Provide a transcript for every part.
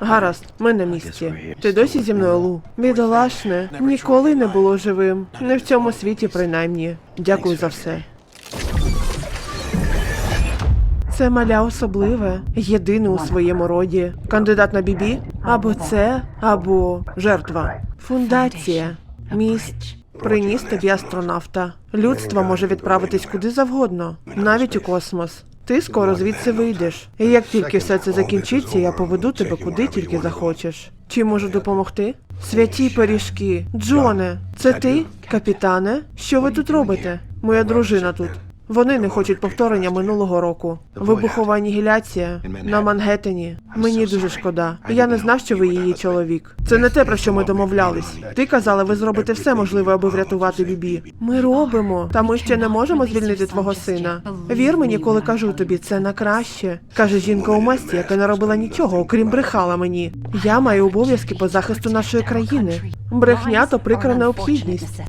Гаразд, ми на місці. Ти досі зі мною, Лу? Бідолашне, ніколи не було живим. Не в цьому світі, принаймні. Дякую за все. Це маля особливе, єдине у своєму роді. Кандидат на бібі? Або це, або жертва. Фундація. Міст. Приніс тобі астронавта. Людство може відправитись куди завгодно, навіть у космос. Ти скоро звідси вийдеш. І як тільки все це закінчиться, я поведу тебе куди тільки захочеш. Чи можу допомогти? Святі пиріжки. Джоне, це ти, капітане? Що ви тут робите? Моя дружина тут. Вони не хочуть повторення минулого року. Вибухова анігіляція на Мангеттені. Мені дуже шкода. Я не знав, що ви її чоловік. Це не те, про що ми домовлялись. Ти казала, ви зробите все можливе, аби врятувати Бібі. Ми робимо, та ми ще не можемо звільнити твого сина. Вір мені, коли кажу тобі, це на краще. каже жінка у масті, яка не робила нічого, окрім брехала мені. Я маю обов'язки по захисту нашої країни. Брехня то прикра необхідність.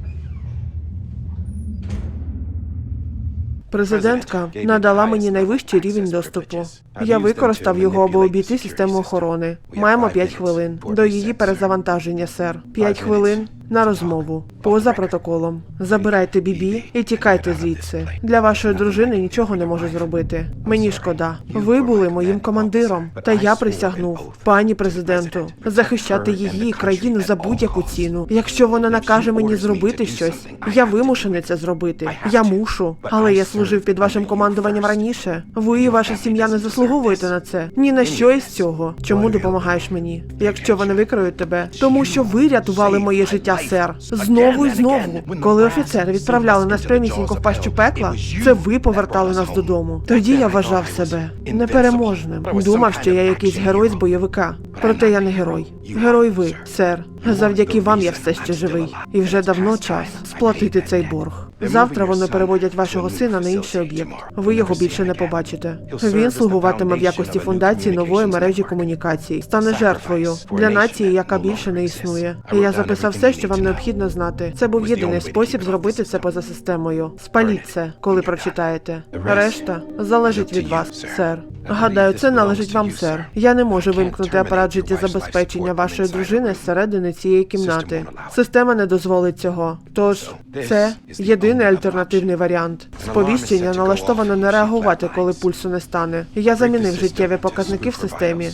Президентка надала мені найвищий рівень доступу. Я використав його, аби обійти систему охорони. Маємо 5 хвилин до її перезавантаження, сер. 5 хвилин на розмову поза протоколом. Забирайте бібі і тікайте звідси. Для вашої дружини нічого не можу зробити. Мені шкода. Ви були моїм командиром, та я присягнув пані президенту захищати її країну за будь-яку ціну. Якщо вона накаже мені зробити щось, я вимушений це зробити. Я мушу, але я служив під вашим командуванням раніше. Ви і ваша сім'я не заслуговуєте на це. Ні на що із цього. Чому допомагаєш мені? Якщо вони викриють тебе, тому що ви рятували моє життя, сер. Знову і знову. Коли офіцери відправляли нас прямісінько в пащу пекла, це ви повертали нас додому. Тоді я вважав себе непереможним. Думав, що я якийсь герой з бойовика. Проте я не герой. Герой ви, сер. Завдяки вам я все ще живий. І вже давно час сплатити цей борг. Завтра вони переводять вашого сина на інший об'єкт. Ви його більше не побачите. Він слугуватиме в якості фундації нової мережі комунікацій, стане жертвою для нації, яка більше не існує. І я записав все, що вам необхідно знати. Це був єдиний спосіб зробити це поза системою. Спаліть це, коли прочитаєте. Решта залежить від вас, сер. Гадаю, це належить вам, сер. Я не можу вимкнути апарат життєзабезпечення вашої дружини зсередини цієї кімнати. Система не дозволить цього. Тож це єдиний альтернативний варіант. Сповіщення налаштовано не реагувати, коли пульсу не стане. Я замінив життєві показники в системі.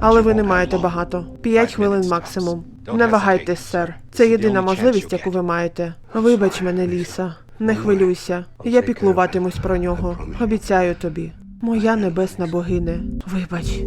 Але ви не маєте багато. П'ять хвилин максимум. Не вагайтесь, сер. Це єдина можливість, яку ви маєте. Вибач мене, ліса. Не хвилюйся. Я піклуватимусь про нього. Обіцяю тобі. Моя небесна богине. Вибач.